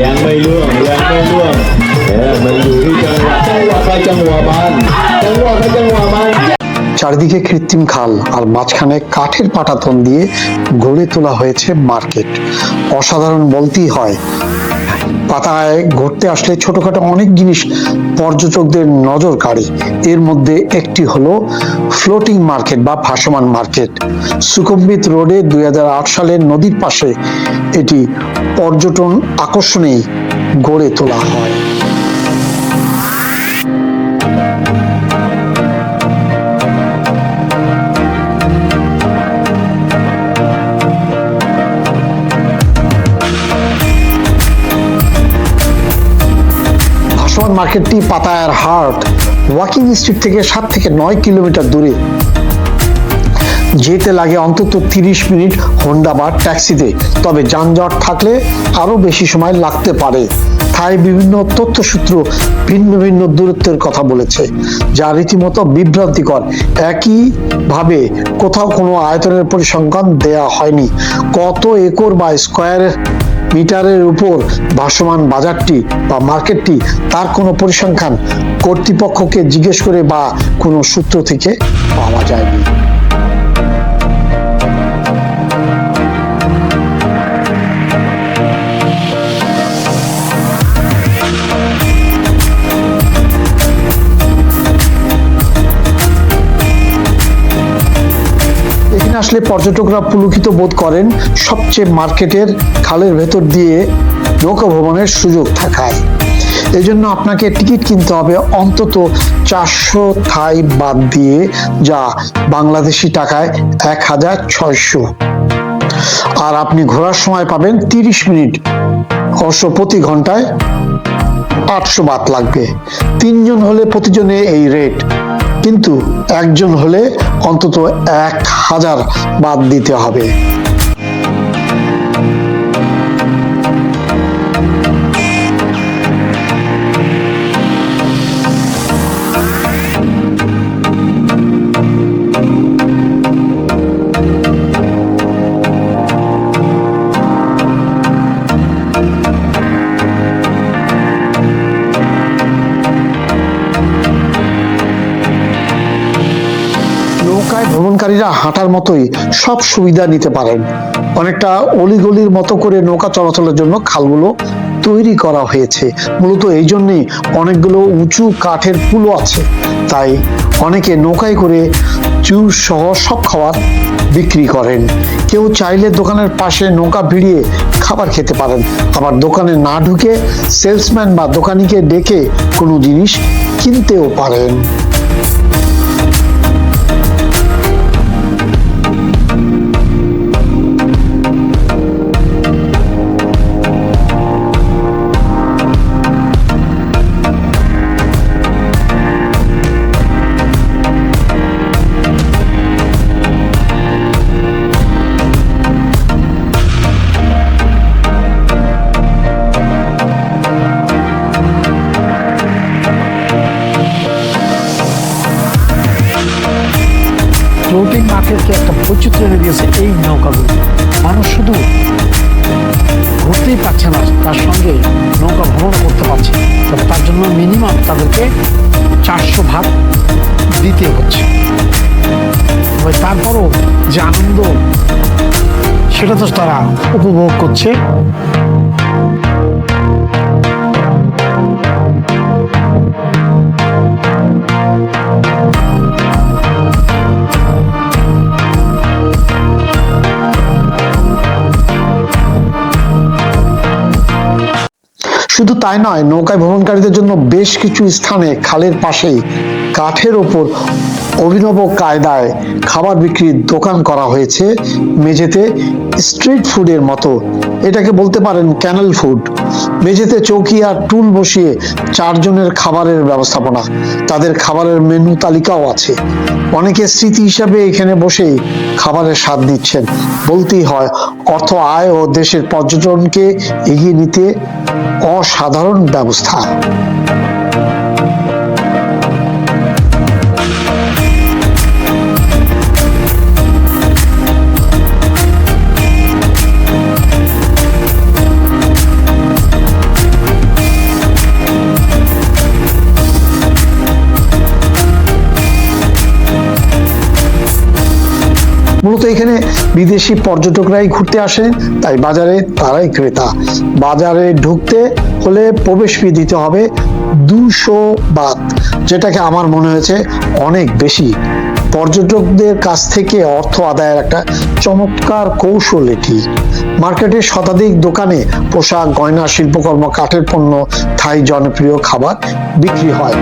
ยังไม่ล่วงยังไม่ล่วงเออมันอยู่ที่จังหวะจังหวะใครจังหวะมันจังหวะใครจังหวะมัน চারিদিকে কৃত্রিম খাল আর মাঝখানে কাঠের পাটাতন দিয়ে গড়ে তোলা হয়েছে মার্কেট অসাধারণ বলতেই হয় পাতায় ঘুরতে আসলে ছোটখাটো অনেক জিনিস পর্যটকদের নজর কাড়ে। এর মধ্যে একটি হলো ফ্লোটিং মার্কেট বা ভাসমান মার্কেট। সুকম্বিত রোডে দুই হাজার আট সালের নদীর পাশে এটি পর্যটন আকর্ষণেই গড়ে তোলা হয়। মার্কেটটি পাতায়ার হার্ট, ওয়াকিং স্ট্রিট থেকে সাত থেকে নয় কিলোমিটার দূরে। যেতে লাগে অন্তত তিরিশ মিনিট হোন্ডা বা ট্যাক্সিতে, তবে যানজট থাকলে আরও বেশি সময় লাগতে পারে। তাই বিভিন্ন তথ্যসূত্র ভিন্ন ভিন্ন দূরত্বের কথা বলেছে, যা রীতিমতো বিভ্রান্তিকর। একইভাবে কোথাও কোনো আয়তনের পরিসংখ্যান দেয়া হয়নি। কত একর বা স্কোয়ার মিটারের উপর ভাসমান বাজারটি বা মার্কেটটি তার কোনো পরিসংখ্যান কর্তৃপক্ষকে জিজ্ঞেস করে বা কোনো সূত্র থেকে পাওয়া যায়নি। আসলে পর্যটকরা পুলকিত বোধ করেন সবচেয়ে মার্কেটের খালের ভেতর দিয়ে নৌকা ভ্রমণের সুযোগ থাকায়। এই জন্য আপনাকে টিকিট কিনতে হবে অন্তত চারশো থাই বাদ দিয়ে যা বাংলাদেশি টাকায় এক হাজার ছয়শো। আর আপনি ঘোরার সময় পাবেন তিরিশ মিনিট অবশ্য প্রতি ঘন্টায় আটশো বাত লাগবে। তিনজন হলে প্রতিজনে এই রেট কিন্তু একজন হলে অন্তত এক হাজার বাদ দিতে হবে। ভ্রমণকারীরা হাঁটার মতোই সব সুবিধা নিতে পারেন। অনেকটা অলিগলির মতো করে নৌকা চলাচলের জন্য খালগুলো তৈরি করা হয়েছে। মূলত এই জন্যই অনেকগুলো উঁচু কাঠের পুলও আছে। তাই অনেকে নৌকায় করে জুস সহ সব খাবার বিক্রি করেন। কেউ চাইলে দোকানের পাশে নৌকা ভিড়িয়ে খাবার খেতে পারেন। আবার দোকানে না ঢুকে সেলসম্যান বা দোকানিকে ডেকে কোনো জিনিস কিনতেও পারেন। সেটা তো তারা উপভোগ করছে। শুধু তাই নয়, নৌকায় ভ্রমণকারীদের জন্য বেশ কিছু স্থানে খালের পাশেই কাঠের ওপর অভিনব কায়দায় খাবার বিক্রির দোকান করা হয়েছে মেঝেতে স্ট্রিট ফুডের মতো। এটাকে বলতে পারেন ক্যানেল ফুড। মেঝেতে চৌকি আর টুল বসিয়ে চারজনের খাবারের ব্যবস্থাপনা। তাদের খাবারের মেনু তালিকাও আছে। অনেকে স্মৃতি হিসাবে এখানে বসেই খাবারের স্বাদ নিচ্ছেন। বলতেই হয়, অর্থ, আয় ও দেশের পর্যটনকে এগিয়ে নিতে অসাধারণ ব্যবস্থা। মূলত এখানে বিদেশি পর্যটকরাই ঘুরতে আসে, তাই বাজারে তারাই ক্রেতা। বাজারে ঢুকতে হলে প্রবেশ ফি দিতে হবে দুশো বাত, যেটাকে আমার মনে হয়েছে অনেক বেশি। পর্যটকদের কাছ থেকে অর্থ আদায়ের একটা চমৎকার কৌশল এটি। মার্কেটের শতাধিক দোকানে পোশাক, গয়না, শিল্পকর্ম, কাঠের পণ্য, থাই জনপ্রিয় খাবার বিক্রি হয়।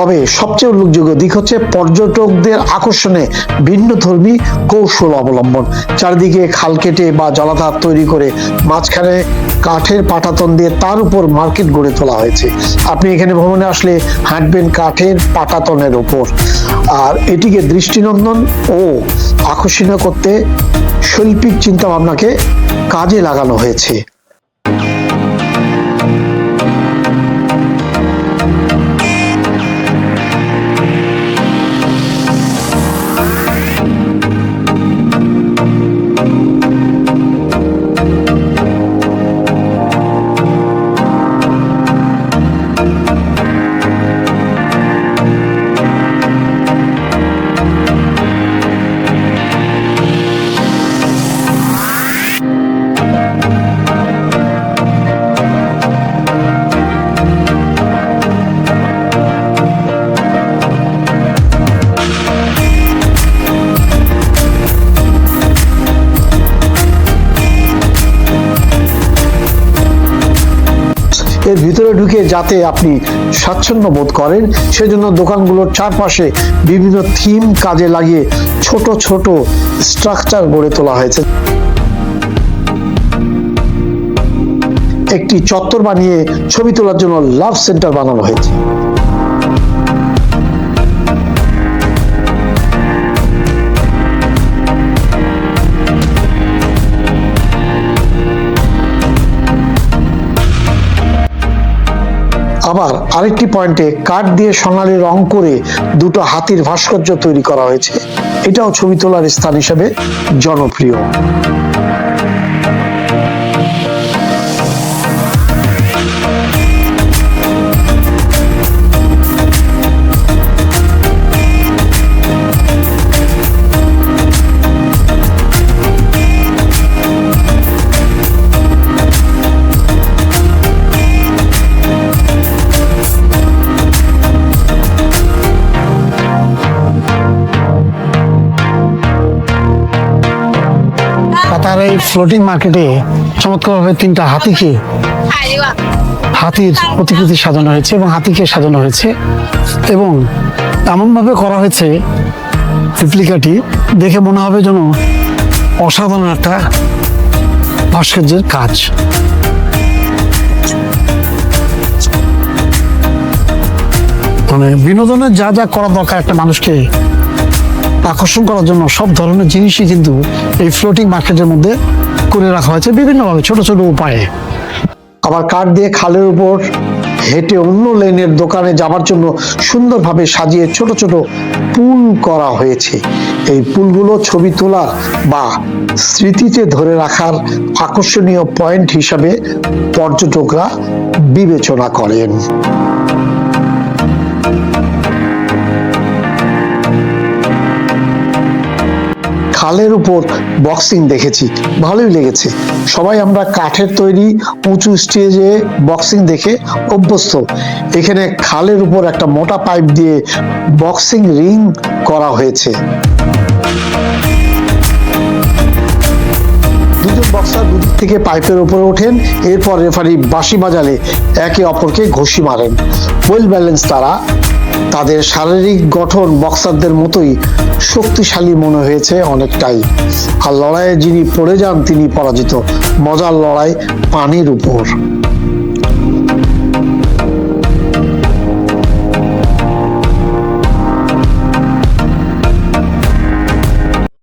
তবে সবচেয়ে উল্লেখযোগ্য দিক হচ্ছে পর্যটকদের আকর্ষণে ভিন্ন ধর্মী কৌশল অবলম্বন। চারিদিকে খাল কেটে বা জলাধার তৈরি করে মাঝখানে কাঠের পাটাতন দিয়ে তার উপর মার্কেট গড়ে তোলা হয়েছে। আপনি এখানে ভ্রমণে আসলে হাঁটবেন কাঠের পাটাতনের উপর। আর এটিকে দৃষ্টিনন্দন ও আকর্ষণীয় করতে শৈল্পিক চিন্তা ভাবনাকে কাজে লাগানো হয়েছে। ঢুকে যাতে আপনি স্বাচ্ছন্দ্য বোধ করেন, সেজন্য দোকানগুলোর চারপাশে বিভিন্ন থিম কাজে লাগিয়ে ছোট ছোট স্ট্রাকচার গড়ে তোলা হয়েছে। একটি চত্বর বানিয়ে ছবি তোলার জন্য লাভ সেন্টার বানানো হয়েছে। আবার আরেকটি পয়েন্টে কাঠ দিয়ে সোনালি রং করে দুটো হাতির ভাস্কর্য তৈরি করা হয়েছে। এটাও ছবি তোলার স্থান হিসেবে জনপ্রিয়। কাতার এই ফ্লোটিং মার্কেটে চমৎকারভাবে তিনটা হাতিকে হাতির প্রতিকৃতি সাজানো হয়েছে এবং হাতিকে সাজানো হয়েছে এবং এমনভাবে করা হয়েছে রিপ্লিকাটি দেখে মনে হবে যেন অসাধারণ একটা ভাস্কর্যের কাজ। মানে বিনোদনের যা যা করা দরকার একটা মানুষকে আকর্ষণ করার জন্য সব ধরনের জিনিসই কিন্তু এই ফ্লোটিং মার্কেটের মধ্যে করে রাখা হয়েছে বিভিন্নভাবে, ছোট ছোট উপায়ে। আবার কাঠ দিয়ে খালের উপর হেঁটে অন্য লেনের দোকানে যাবার জন্য সুন্দরভাবে সাজিয়ে ছোট ছোট পুল করা হয়েছে। এই পুলগুলো ছবি তোলা বা স্মৃতিতে ধরে রাখার আকর্ষণীয় পয়েন্ট হিসাবে পর্যটকরা বিবেচনা করেন। খালের উপর বক্সিং দেখেছি, ভালোই লেগেছে। সবাই আমরা কাঠের তৈরি, উঁচু স্টেজে বক্সিং দেখে অভ্যস্ত। এখানে খালের উপর একটা মোটা পাইপ দিয়ে বক্সিং রিং করা হয়েছে। দুজন বক্সার দুদিক থেকে পাইপের উপরে ওঠেন, এরপর রেফারি বাঁশি বাজালে একে অপরকে ঘষি মারেন। ওয়েল ব্যালেন্স তারা তাদের শারীরিক গঠন বক্সারদের মতোই শক্তিশালী মনে হয়েছে অনেকটাই। আর লড়াইয়ে যিনি পড়ে যান, তিনি পরাজিত। মজার লড়াই পানির উপর।